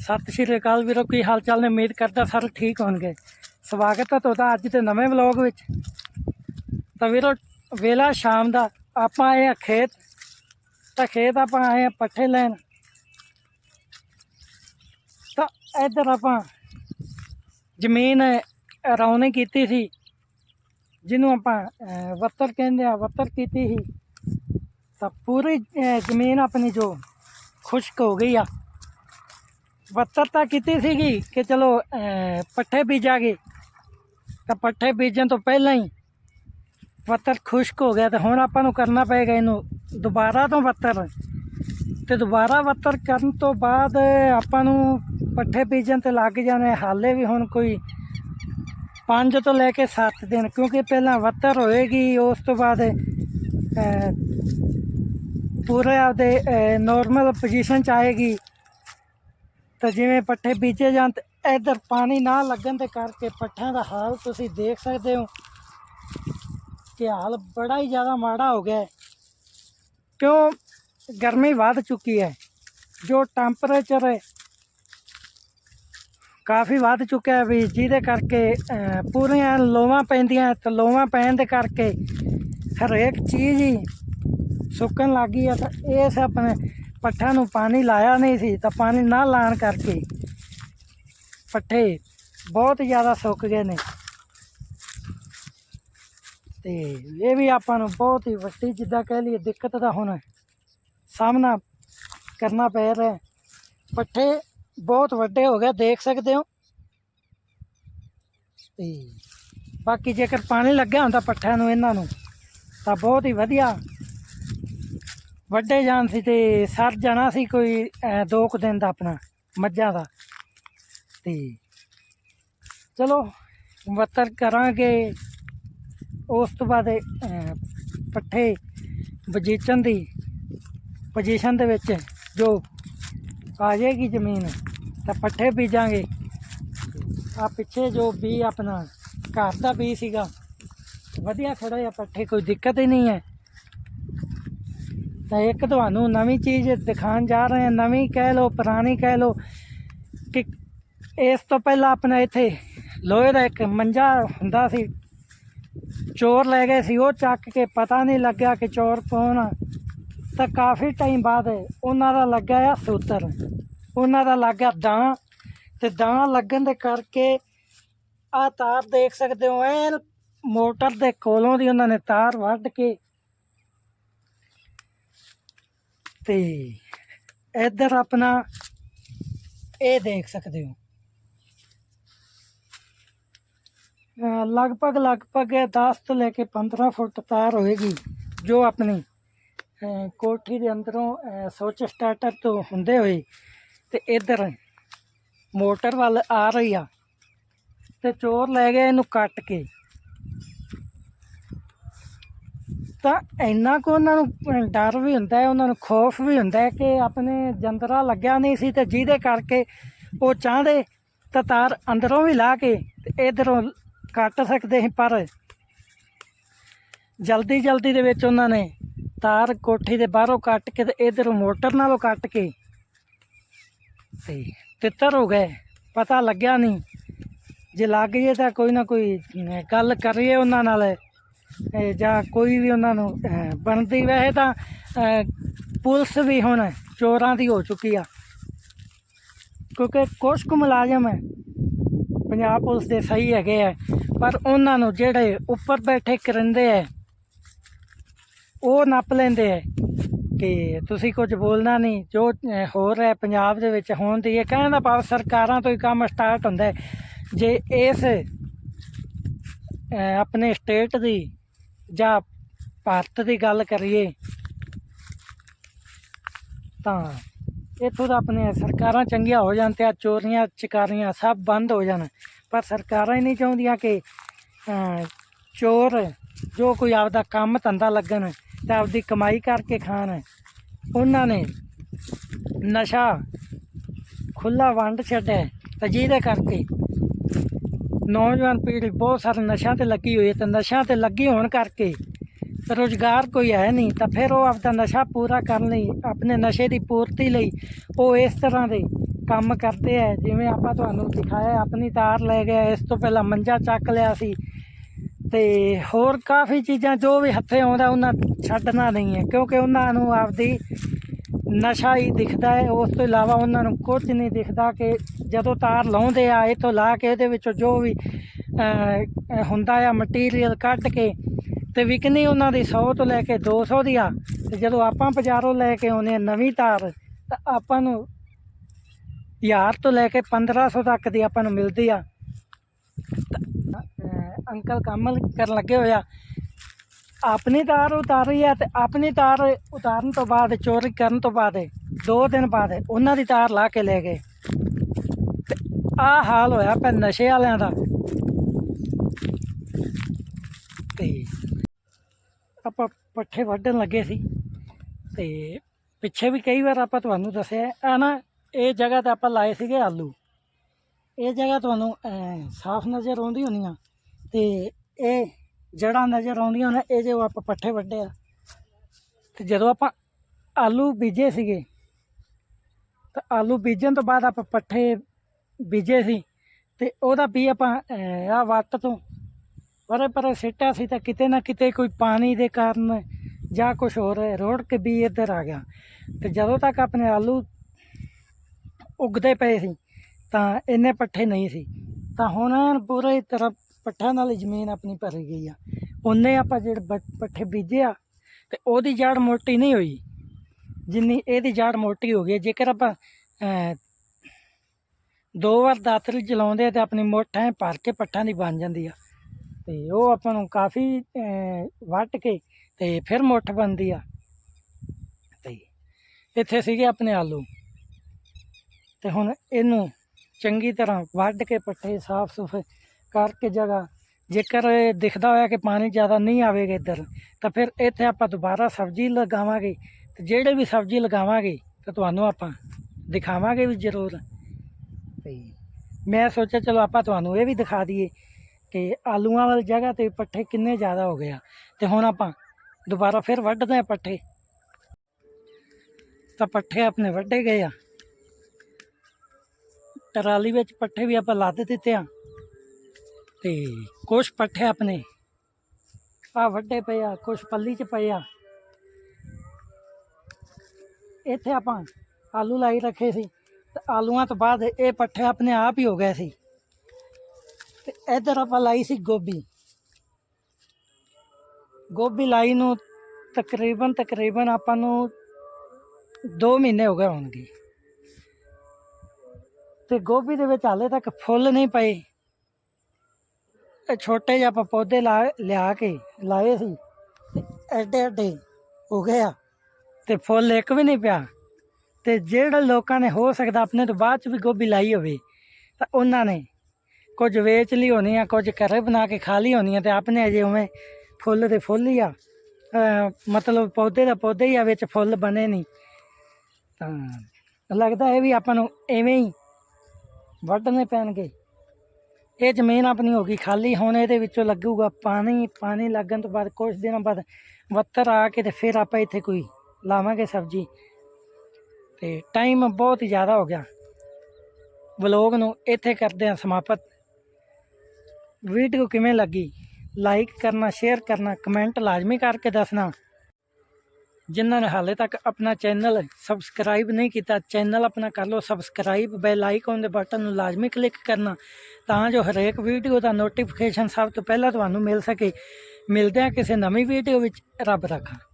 ਸਤਿ ਸ਼੍ਰੀ ਅਕਾਲ ਵੀਰੋ ਕੀ ਹਾਲ ਚਾਲ ਨੇ? ਉਮੀਦ ਕਰਦਾ ਸਾਰੇ ਠੀਕ ਹੋਣਗੇ। ਸਵਾਗਤ ਹੈ ਤੁਹਾਡਾ ਅੱਜ ਦੇ ਨਵੇਂ ਵਲੌਗ ਵਿੱਚ। ਤਾਂ ਵੀਰੋ ਵੇਲਾ ਸ਼ਾਮ ਦਾ ਆਪਾਂ ਆਏ ਆ ਖੇਤ। ਤਾਂ ਖੇਤ ਆਪਾਂ ਆਏ ਆ ਪੱਠੇ ਲੈਣ। ਤਾਂ ਇੱਧਰ ਆਪਾਂ ਜ਼ਮੀਨ ਰੌਣੀ ਕੀਤੀ ਸੀ। ਜਿਹਨੂੰ ਆਪਾਂ ਅਹ, ਵੱਤਰ ਕਹਿੰਦੇ ਆ ਵੱਤਰ ਕੀਤੀ ਸੀ। ਤਾਂ ਪੂਰੀ ਜ਼ਮੀਨ ਆਪਣੀ ਜੋ ਖੁਸ਼ਕ ਹੋ ਗਈ ਆ। ਵੱਤਰ ਤਾਂ ਕੀਤੀ ਸੀਗੀ ਕਿ ਚਲੋ ਪੱਠੇ ਬੀਜਾਂਗੇ। ਤਾਂ ਪੱਠੇ ਬੀਜਣ ਤੋਂ ਪਹਿਲਾਂ ਹੀ ਵੱਤਰ ਖੁਸ਼ਕ ਹੋ ਗਿਆ ਤੇ ਹੁਣ ਆਪਾਂ ਨੂੰ ਕਰਨਾ ਪਏਗਾ ਇਹਨੂੰ ਦੁਬਾਰਾ ਤੋਂ ਵੱਤਰ ਤੇ ਦੁਬਾਰਾ ਵੱਤਰ ਕਰਨ ਤੋਂ ਬਾਅਦ ਆਪਾਂ ਨੂੰ ਪੱਠੇ ਬੀਜਣ ਤੇ ਲੱਗ ਜਾਣੇ ਹਾਲੇ ਵੀ ਹੁਣ ਕੋਈ 5 ਤੋਂ ਲੈ ਕੇ 7 ਦਿਨ, ਕਿਉਂਕਿ ਪਹਿਲਾਂ ਵੱਤਰ ਹੋਏਗੀ, ਉਸ ਤੋਂ ਬਾਅਦ ਪੂਰੇ ਆਪਦੇ ਨਾਰਮਲ ਪੋਜੀਸ਼ਨ ਚ ਆਏਗੀ। ਤਾਂ ਜਿਵੇਂ ਪੱਠੇ ਬੀਜੇ ਜਾਣ ਤੇ ਇਧਰ ਪਾਣੀ ਨਾ ਲੱਗਣ ਦੇ ਕਰਕੇ ਪੱਠਿਆਂ ਦਾ ਹਾਲ ਤੁਸੀਂ ਦੇਖ ਸਕਦੇ ਹੋ। ਕਿ ਹਾਲ ਬੜਾ ਹੀ ਜ਼ਿਆਦਾ ਮਾੜਾ ਹੋ ਗਿਆ ਕਿਉਂ? ਗਰਮੀ ਵੱਧ ਚੁੱਕੀ ਹੈ। ਜੋ ਟੈਂਪਰੇਚਰ ਹੈ, ਕਾਫੀ ਵੱਧ ਚੁੱਕਿਆ ਹੈ ਵੀ ਜਿਹਦੇ ਕਰਕੇ ਪੂਰੀਆਂ ਲੋਵਾਂ ਪੈਂਦੀਆਂ ਤੇ ਲੋਵਾਂ ਪੈਣ ਦੇ ਕਰਕੇ ਹਰੇਕ ਚੀਜ਼ ਹੀ ਸੁੱਕਣ ਲੱਗੀ ਹੈ। ਤਾਂ ਇਸ ਆਪਣੇ ਪੱਠਿਆਂ ਨੂੰ ਪਾਣੀ ਲਾਇਆ ਨਹੀਂ ਸੀ ਤਾਂ ਪਾਣੀ ਨਾ ਲਾਣ ਕਰਕੇ ਪੱਠੇ ਬਹੁਤ ਜ਼ਿਆਦਾ ਸੁੱਕ ਗਏ ਨੇ। ਤੇ ਇਹ ਵੀ ਆਪਾਂ ਨੂੰ ਬਹੁਤ ਹੀ ਵੱਡੀ ਜਿੱਦਾਂ ਕਹਿ ਲਈਏ ਦਿੱਕਤ ਦਾ ਹੁਣ ਸਾਹਮਣਾ ਕਰਨਾ ਪੈ ਰਿਹਾ ਪੱਠੇ ਬਹੁਤ ਵੱਡੇ ਹੋ ਗਏ, ਦੇਖ ਸਕਦੇ ਹੋ। ਤੇ ਬਾਕੀ ਜੇਕਰ ਪਾਣੀ ਲੱਗਿਆ ਹੁੰਦਾ ਪੱਠਿਆਂ ਨੂੰ, ਇਹਨਾਂ ਨੂੰ, ਤਾਂ ਬਹੁਤ ਹੀ ਵਧੀਆ ਵੱਡੇ ਜਾਣ ਸੀ ਤੇ ਸਰ ਜਾਣਾ ਸੀ ਕੋਈ ਅਹ, ਦੋ ਕੁ ਦਿਨ ਦਾ ਆਪਣਾ ਮੱਝਾਂ ਦਾ। ਤੇ ਚਲੋ ਵਤਰ ਕਰਾਂਗੇ। ਉਸ ਤੋਂ ਬਾਅਦ ਪੱਠੇ ਬਜੀਚਣ ਦੀ ਪੋਜੀਸ਼ਨ ਦੇ ਵਿੱਚ ਜੋ ਆ ਜਾਏਗੀ ਜ਼ਮੀਨ ਤਾਂ ਪੱਠੇ ਬੀਜਾਂਗੇ। ਆ ਪਿੱਛੇ ਜੋ ਵੀ ਆਪਣਾ ਘਰ ਦਾ ਵੀ ਸੀਗਾ ਵਧੀਆ ਥੋੜਾ ਜਿਹਾ ਪੱਠੇ ਕੋਈ ਦਿੱਕਤ ਹੀ ਨਹੀਂ ਹੈ। ਤਾਂ ਇੱਕ ਤੁਹਾਨੂੰ ਨਵੀਂ ਚੀਜ਼ ਦਿਖਾਉਣ ਜਾ ਰਹੇ ਹਾਂ। ਨਵੀਂ ਕਹਿ ਲਓ, ਪੁਰਾਣੀ ਕਹਿ ਲਓ ਕਿ ਇਸ ਤੋਂ ਪਹਿਲਾਂ ਆਪਣਾ ਇੱਥੇ ਲੋਹੇ ਦਾ ਇੱਕ ਮੰਜਾ ਹੁੰਦਾ ਸੀ। ਚੋਰ ਲੈ ਗਏ ਸੀ। ਉਹ ਚੱਕ ਕੇ ਪਤਾ ਨਹੀਂ ਲੱਗਿਆ ਕਿ ਚੋਰ ਕੌਣ ਆ। ਤਾਂ ਕਾਫੀ ਟਾਈਮ ਬਾਅਦ ਉਹਨਾਂ ਦਾ ਲੱਗਾ ਆ ਸੂਤਰ। ਉਹਨਾਂ ਦਾ ਲੱਗਾ ਦਾਂ ਤੇ ਦਾਂ ਲੱਗਣ ਦੇ ਕਰਕੇ ਆ ਤਾਰ ਦੇਖ ਸਕਦੇ ਹੋ ਐਨ ਮੋਟਰ ਦੇ ਕੋਲੋਂ ਦੀ ਉਹਨਾਂ ਨੇ ਤਾਰ ਵੱਢ ਕੇ ਤੇ ਇੱਧਰ ਆਪਣਾ ਇਹ ਦੇਖ ਸਕਦੇ ਹੋ। ਲਗਭਗ ਲਗਭਗ 10 ਤੋਂ ਲੈ ਕੇ 15 ਫੁੱਟ ਤਾਰ ਹੋਏਗੀ, ਜੋ ਆਪਣੀ ਕੋਠੀ ਦੇ ਅੰਦਰੋਂ ਸੋਚ ਸੁੱਚ ਸਟਾਰਟਰ ਤੋਂ ਹੁੰਦੇ ਹੋਏ ਤੇ ਇੱਧਰ ਮੋਟਰ ਵੱਲ ਆ ਰਹੀ ਆ ਤੇ ਚੋਰ ਲੈ ਗਏ ਇਹਨੂੰ ਕੱਟ ਕੇ। ਤਾਂ ਇੰਨਾ ਕੁ ਉਹਨਾਂ ਨੂੰ ਡਰ ਵੀ ਹੁੰਦਾ ਹੈ, ਉਹਨਾਂ ਨੂੰ ਖੌਫ ਵੀ ਹੁੰਦਾ ਹੈ ਕਿ ਆਪਣੇ ਜੰਦਰਾ ਲੱਗਿਆ ਨਹੀਂ ਸੀ ਤੇ ਜਿਹਦੇ ਕਰਕੇ ਉਹ ਚਾਹੁੰਦੇ ਤਾਂ ਤਾਰ ਅੰਦਰੋਂ ਵੀ ਲਾ ਕੇ ਤੇ ਇਧਰੋਂ ਕੱਟ ਸਕਦੇ ਸੀ, ਪਰ ਜਲਦੀ ਜਲਦੀ ਦੇ ਵਿੱਚ ਉਹਨਾਂ ਨੇ ਤਾਰ ਕੋਠੀ ਦੇ ਬਾਹਰੋਂ ਕੱਟ ਕੇ ਤੇ ਇਧਰੋਂ ਮੋਟਰ ਨਾਲੋਂ ਕੱਟ ਕੇ ਤੇ ਤਿੱਤਰ ਹੋ ਗਏ। ਪਤਾ ਲੱਗਿਆ ਨਹੀਂ। ਜੇ ਲੱਗ ਜੇ ਤਾਂ ਕੋਈ ਨਾ ਕੋਈ ਗੱਲ ਕਰੀਏ ਉਹਨਾਂ ਨਾਲ। ਜਾਂ ਕੋਈ ਵੀ ਉਹਨਾਂ ਨੂੰ ਬਣਦੀ ਵੈਸੇ ਤਾਂ ਪੁਲਿਸ ਵੀ ਹੁਣ ਚੋਰਾਂ ਦੀ ਹੋ ਚੁੱਕੀ ਆ। ਕਿਉਂਕਿ ਕੁਛ ਕੁ ਮੁਲਾਜ਼ਮ ਹੈ ਪੰਜਾਬ ਪੁਲਿਸ ਦੇ ਸਹੀ ਹੈਗੇ ਆ ਪਰ ਉਹਨਾਂ ਨੂੰ ਜਿਹੜੇ ਉੱਪਰ ਬੈਠੇ ਕਰਿੰਦੇ ਆ ਉਹ ਨੱਪ ਲੈਂਦੇ ਆ ਕਿ ਤੁਸੀਂ ਕੁਝ ਬੋਲਣਾ ਨਹੀਂ। ਜੋ ਅਹ, ਹੋ ਰਿਹਾ ਪੰਜਾਬ ਦੇ ਵਿੱਚ ਹੋਣ ਦੀ ਇਹ ਕਹਿਣ ਦਾ ਭਾਵ ਸਰਕਾਰਾਂ ਤੋਂ ਹੀ ਕੰਮ ਸਟਾਰਟ ਹੁੰਦਾ ਜੇ ਇਸ ਆਪਣੇ ਸਟੇਟ ਦੀ ਜਾਂ ਭਾਰਤ ਦੀ ਗੱਲ ਕਰੀਏ, ਤਾਂ ਇੱਥੋਂ ਦਾ ਆਪਣੇ ਸਰਕਾਰਾਂ ਚੰਗੀਆਂ ਹੋ ਜਾਣ ਤੇ ਆ ਚੋਰੀਆਂ, ਚਕਾਰੀਆਂ ਸਭ ਬੰਦ ਹੋ ਜਾਣ। ਪਰ ਸਰਕਾਰਾਂ ਹੀ ਨਹੀਂ ਚਾਹੁੰਦੀਆਂ ਕਿ ਚੋਰ ਜੋ ਕੋਈ ਆਪਦਾ ਕੰਮ ਧੰਦਾ ਲੱਗਣ ਤੇ ਆਪਦੀ ਕਮਾਈ ਕਰਕੇ ਖਾਣ, ਉਹਨਾਂ ਨੇ ਨਸ਼ਾ ਖੁੱਲਾ ਵੰਡ ਛੱਡਿਆ ਤਾਂ ਜਿਹਦੇ ਕਰਕੇ ਨੌਜਵਾਨ ਪੀੜ੍ਹੀ ਬਹੁਤ ਸਾਰੇ ਨਸ਼ਿਆਂ ਤੇ ਲੱਗੀ ਹੋਈ ਹੈ ਤੇ ਨਸ਼ਿਆਂ ਤੇ ਲੱਗੀ ਹੋਣ ਕਰਕੇ ਰੁਜ਼ਗਾਰ ਕੋਈ ਹੈ ਨਹੀਂ, ਤਾਂ ਫਿਰ ਉਹ ਆਪਦਾ ਨਸ਼ਾ ਪੂਰਾ ਕਰਨ ਲਈ, ਆਪਣੇ ਨਸ਼ੇ ਦੀ ਪੂਰਤੀ ਲਈ ਉਹ ਇਸ ਤਰ੍ਹਾਂ ਦੇ ਕੰਮ ਕਰਦੇ ਆ ਜਿਵੇਂ ਆਪਾਂ ਤੁਹਾਨੂੰ ਦਿਖਾਇਆ, ਆਪਣੀ ਤਾਰ ਲੈ ਗਿਆ, ਇਸ ਤੋਂ ਪਹਿਲਾਂ ਮੰਜਾ ਚੱਕ ਲਿਆ ਸੀ ਤੇ ਹੋਰ ਕਾਫੀ ਚੀਜ਼ਾਂ ਜੋ ਵੀ ਹੱਥੇ ਆਉਂਦਾ ਉਹਨਾਂ ਛੱਡਣਾ ਨਹੀਂ ਹੈ, ਕਿਉਂਕਿ ਉਹਨਾਂ ਨੂੰ ਆਪਦੀ ਨਸ਼ਾ ਹੀ ਦਿਖਦਾ ਹੈ। ਉਸ ਤੋਂ ਇਲਾਵਾ ਉਹਨਾਂ ਨੂੰ ਕੁਝ ਨਹੀਂ ਦਿਖਦਾ ਕਿ ਜਦੋਂ ਤਾਰ ਲਾਉਂਦੇ ਆ, ਇਹ ਤੋਂ ਲਾ ਕੇ ਇਹਦੇ ਵਿੱਚੋਂ ਜੋ ਵੀ ਹੁੰਦਾ ਆ ਮਟੀਰੀਅਲ ਕੱਢ ਕੇ ਤੇ ਵਿਕਣੀ ਉਹਨਾਂ ਦੀ 100 ਤੋਂ ਲੈ ਕੇ 200 ਦੀ ਆ ਤੇ ਜਦੋਂ ਆਪਾਂ ਬਾਜ਼ਾਰੋਂ ਲੈ ਕੇ ਆਉਂਦੇ ਆ ਨਵੀਂ ਤਾਰ, ਤਾਂ ਆਪਾਂ ਨੂੰ ਹਜ਼ਾਰ ਤੋਂ ਲੈ ਕੇ 1500 ਤੱਕ ਦੀ ਆਪਾਂ ਨੂੰ ਮਿਲਦੀ ਆ। ਅੰਕਲ ਕੰਮ ਕਰਨ ਲੱਗੇ ਹੋਇਆ ਆਪਣੀ ਤਾਰ ਉਤਾਰੀ ਹੈ ਤੇ ਆਪਣੀ ਤਾਰ ਉਤਾਰਨ ਤੋਂ ਬਾਅਦ, ਚੋਰੀ ਕਰਨ ਤੋਂ ਬਾਅਦ, ਦੋ ਦਿਨ ਬਾਅਦ ਉਹਨਾਂ ਦੀ ਤਾਰ ਲਾ ਕੇ ਲੈ ਗਏ। ਤੇ ਆਹ ਹਾਲ ਹੋਇਆ ਪਿਆ ਨਸ਼ੇ ਵਾਲਿਆਂ ਦਾ। ਤੇ ਆਪਾਂ ਪੱਠੇ ਵੱਢਣ ਲੱਗੇ ਸੀ। ਤੇ ਪਿੱਛੇ ਵੀ ਕਈ ਵਾਰ ਆਪਾਂ ਤੁਹਾਨੂੰ ਦੱਸਿਆ ਆ ਨਾ, ਇਹ ਜਗ੍ਹਾ ਤੇ ਆਪਾਂ ਲਾਏ ਸੀਗੇ ਆਲੂ। ਇਹ ਜਗ੍ਹਾ ਤੁਹਾਨੂੰ ਸਾਫ਼ ਨਜ਼ਰ ਆਉਂਦੀ ਹੋਣੀ ਆ। ਤੇ ਇਹ ਜੜਾਂ ਨਜ਼ਰ ਆਉਂਦੀਆਂ ਨੇ, ਇਹ ਜੋ ਆਪਾਂ ਪੱਠੇ ਵੱਢੇ ਆ। ਤੇ ਜਦੋਂ ਆਪਾਂ ਆਲੂ ਬੀਜੇ ਸੀਗੇ, ਤਾਂ ਆਲੂ ਬੀਜਣ ਤੋਂ ਬਾਅਦ ਆਪਾਂ ਪੱਠੇ ਬੀਜੇ ਸੀ, ਤੇ ਉਹਦਾ ਵੀ ਆਪਾਂ ਆ ਵੱਟ ਤੋਂ ਪਰੇ ਪਰੇ ਸਿੱਟਿਆ ਸੀ, ਤਾਂ ਕਿਤੇ ਨਾ ਕਿਤੇ ਕੋਈ ਪਾਣੀ ਦੇ ਕਾਰਨ ਜਾਂ ਕੁਝ ਹੋਰ ਰੋੜ ਕੇ ਵੀ ਇੱਧਰ ਆ ਗਿਆ। ਤੇ ਜਦੋਂ ਤੱਕ ਆਪਣੇ ਆਲੂ ਉੱਗਦੇ ਪਏ ਸੀ, ਤਾਂ ਇੰਨੇ ਪੱਠੇ ਨਹੀਂ ਸੀ। ਤਾਂ ਹੁਣ ਐਨ ਤਰ੍ਹਾਂ ਪੱਠਿਆਂ ਨਾਲ ਹੀ ਜ਼ਮੀਨ ਆਪਣੀ ਭਰੀ ਗਈ ਆ। ਉਹਨੇ ਆਪਾਂ ਜਿਹੜੇ ਪੱਠੇ ਬੀਜੇ ਆ ਤੇ ਉਹਦੀ ਜੜ ਮੋਟੀ ਨਹੀਂ ਹੋਈ। ਜਿੰਨੀ ਇਹਦੀ ਜੜ ਮੋਟੀ ਹੋ ਗਈ ਜੇਕਰ ਆਪਾਂ ਦੋ ਵਾਰ ਦਾਤਰੀ ਚਲਾਉਂਦੇ ਆ ਤੇ ਆਪਣੀ ਮੁੱਠ ਭਰ ਕੇ ਪੱਠਾਂ ਦੀ ਬਣ ਜਾਂਦੀ ਆ। ਤੇ ਉਹ ਆਪਾਂ ਨੂੰ ਕਾਫੀ ਅਹ, ਵੱਟ ਕੇ ਤੇ ਫਿਰ ਮੁੱਠ ਬਣਦੀ ਆ। ਤੇ ਇੱਥੇ ਸੀਗੇ ਆਪਣੇ ਆਲੂ। ਤੇ ਹੁਣ ਇਹਨੂੰ ਚੰਗੀ ਤਰ੍ਹਾਂ ਵੱਢ ਕੇ ਪੱਠੇ ਸਾਫ਼ ਸੁਫ ਕਰਕੇ ਜਗ੍ਹਾ। ਜੇਕਰ ਦਿਖਦਾ ਹੋਇਆ ਕਿ ਪਾਣੀ ਜ਼ਿਆਦਾ ਨਹੀਂ ਆਵੇਗਾ ਇੱਧਰ ਤਾਂ ਫਿਰ ਇੱਥੇ ਆਪਾਂ ਦੁਬਾਰਾ ਸਬਜ਼ੀ ਲਗਾਵਾਂਗੇ ਤੇ ਜਿਹੜੇ ਵੀ ਸਬਜ਼ੀ ਲਗਾਵਾਂਗੇ ਤਾਂ ਤੁਹਾਨੂੰ ਆਪਾਂ ਦਿਖਾਵਾਂਗੇ ਵੀ ਜ਼ਰੂਰ। ਤੇ ਮੈਂ ਸੋਚਿਆ ਚਲੋ ਆਪਾਂ ਤੁਹਾਨੂੰ ਇਹ ਵੀ ਦਿਖਾ ਦਈਏ ਕਿ ਆਲੂਆਂ ਵਾਲੀ ਜਗ੍ਹਾ ਤੇ ਪੱਠੇ ਕਿੰਨੇ ਜ਼ਿਆਦਾ ਹੋ ਗਏ ਆ। ਤੇ ਹੁਣ ਆਪਾਂ ਦੁਬਾਰਾ ਫਿਰ ਵੱਢਦੇ ਆ ਪੱਠੇ। ਤਾਂ ਪੱਠੇ ਆਪਣੇ ਵੱਢੇ ਗਏ ਆ। ਟਰਾਲੀ ਵਿੱਚ ਪੱਠੇ ਵੀ ਆਪਾਂ ਲੱਦ ਦਿੱਤੇ ਆ। ਤੇ ਕੁਛ ਪੱਠੇ ਆਪਣੇ ਆ ਵੱਡੇ ਪਏ ਆ ਕੁਛ ਪੱਲੀ 'ਚ ਪਏ ਆ ਇੱਥੇ ਆਪਾਂ ਆਲੂ ਲਾਈ ਰੱਖੇ ਸੀ ਤੇ ਆਲੂਆਂ ਤੋਂ ਬਾਅਦ ਇਹ ਪੱਠੇ ਆਪਣੇ ਆਪ ਹੀ ਹੋ ਗਏ ਸੀ ਤੇ ਇੱਧਰ ਆਪਾਂ ਲਾਈ ਸੀ ਗੋਭੀ ਗੋਭੀ ਲਾਈ ਨੂੰ ਤਕਰੀਬਨ ਤਕਰੀਬਨ ਆਪਾਂ ਨੂੰ 2 ਮਹੀਨੇ ਹੋ ਗਏ ਹੋਣਗੇ ਤੇ ਗੋਭੀ ਦੇ ਵਿੱਚ ਹਾਲੇ ਤੱਕ ਫੁੱਲ ਨਹੀਂ ਪਏ ਇਹ ਛੋਟੇ ਜਿਹੇ ਆਪਾਂ ਪੌਦੇ ਲਾ, ਲਿਆ ਕੇ ਲਾਏ ਸੀ ਤੇ ਐਡੇ ਐਡੇ ਹੋ ਗਏ ਆ ਤੇ ਫੁੱਲ ਇੱਕ ਵੀ ਨਹੀਂ ਪਿਆ। ਤੇ ਜਿਹੜੇ ਲੋਕਾਂ ਨੇ ਹੋ ਸਕਦਾ ਆਪਣੇ ਤੋਂ ਬਾਅਦ ਚ ਵੀ ਗੋਭੀ ਲਾਈ ਹੋਵੇ, ਤਾਂ ਉਹਨਾਂ ਨੇ ਕੁਝ ਵੇਚ ਲਈ ਹੋਣੀ ਆ, ਕੁਝ ਘਰੇ ਬਣਾ ਕੇ ਖਾ ਲਈ ਹੋਣੀ ਆ ਤੇ ਆਪਣੇ ਅਜੇ ਉਵੇਂ ਫੁੱਲ ਦੇ ਫੁੱਲ ਹੀ ਆ। ਮਤਲਬ ਪੌਦੇ ਦਾ ਪੌਦੇ ਹੀ ਆ, ਵਿੱਚ ਫੁੱਲ ਬਣੇ ਨਹੀਂ। ਤਾਂ ਲੱਗਦਾ ਇਹ ਵੀ ਆਪਾਂ ਨੂੰ ਐਵੇਂ ਹੀ ਵੱਢਣੇ ਪੈਣਗੇ। ਇਹ ਜ਼ਮੀਨ ਆਪਣੀ ਹੋ ਗਈ ਖਾਲੀ, ਹੁਣ ਇਹਦੇ ਵਿੱਚੋਂ ਲੱਗੂਗਾ ਪਾਣੀ ਪਾਣੀ ਲੱਗਣ ਤੋਂ ਬਾਅਦ ਕੁਝ ਦਿਨਾਂ ਬਾਅਦ ਵੱਤਰ ਆ ਕੇ ਤੇ ਫਿਰ ਆਪਾਂ ਇੱਥੇ ਕੋਈ ਲਾਵਾਂਗੇ ਸਬਜ਼ੀ। ਤੇ ਟਾਈਮ ਬਹੁਤ ਜ਼ਿਆਦਾ ਹੋ ਗਿਆ। ਵਲੋਗ ਨੂੰ ਇੱਥੇ ਕਰਦੇ ਹਾਂ ਸਮਾਪਤ। ਵੀਡੀਓ ਕਿਵੇਂ ਲੱਗੀ? ਲਾਈਕ ਕਰਨਾ ਸ਼ੇਅਰ ਕਰਨਾ ਕਮੈਂਟ ਲਾਜ਼ਮੀ ਕਰਕੇ ਦੱਸਣਾ। ਜਿਨ੍ਹਾਂ ਨੇ ਹਾਲੇ ਤੱਕ ਆਪਣਾ ਚੈਨਲ ਸਬਸਕ੍ਰਾਈਬ ਨਹੀਂ ਕੀਤਾ, ਚੈਨਲ ਆਪਣਾ ਕਰ ਲਓ, ਸਬਸਕ੍ਰਾਈਬ ਬੈਲ ਆਈਕਨ ਦੇ ਬਟਨ ਨੂੰ ਲਾਜ਼ਮੀ ਕਲਿੱਕ ਕਰਨਾ ਤਾਂ ਜੋ ਹਰੇਕ ਵੀਡੀਓ ਦਾ ਨੋਟੀਫਿਕੇਸ਼ਨ ਸਭ ਤੋਂ ਪਹਿਲਾਂ ਤੁਹਾਨੂੰ ਮਿਲ ਸਕੇ। ਮਿਲਦੇ ਹਾਂ ਕਿਸੇ ਨਵੀਂ ਵੀਡੀਓ ਵਿੱਚ। ਰੱਬ ਰੱਖਾ।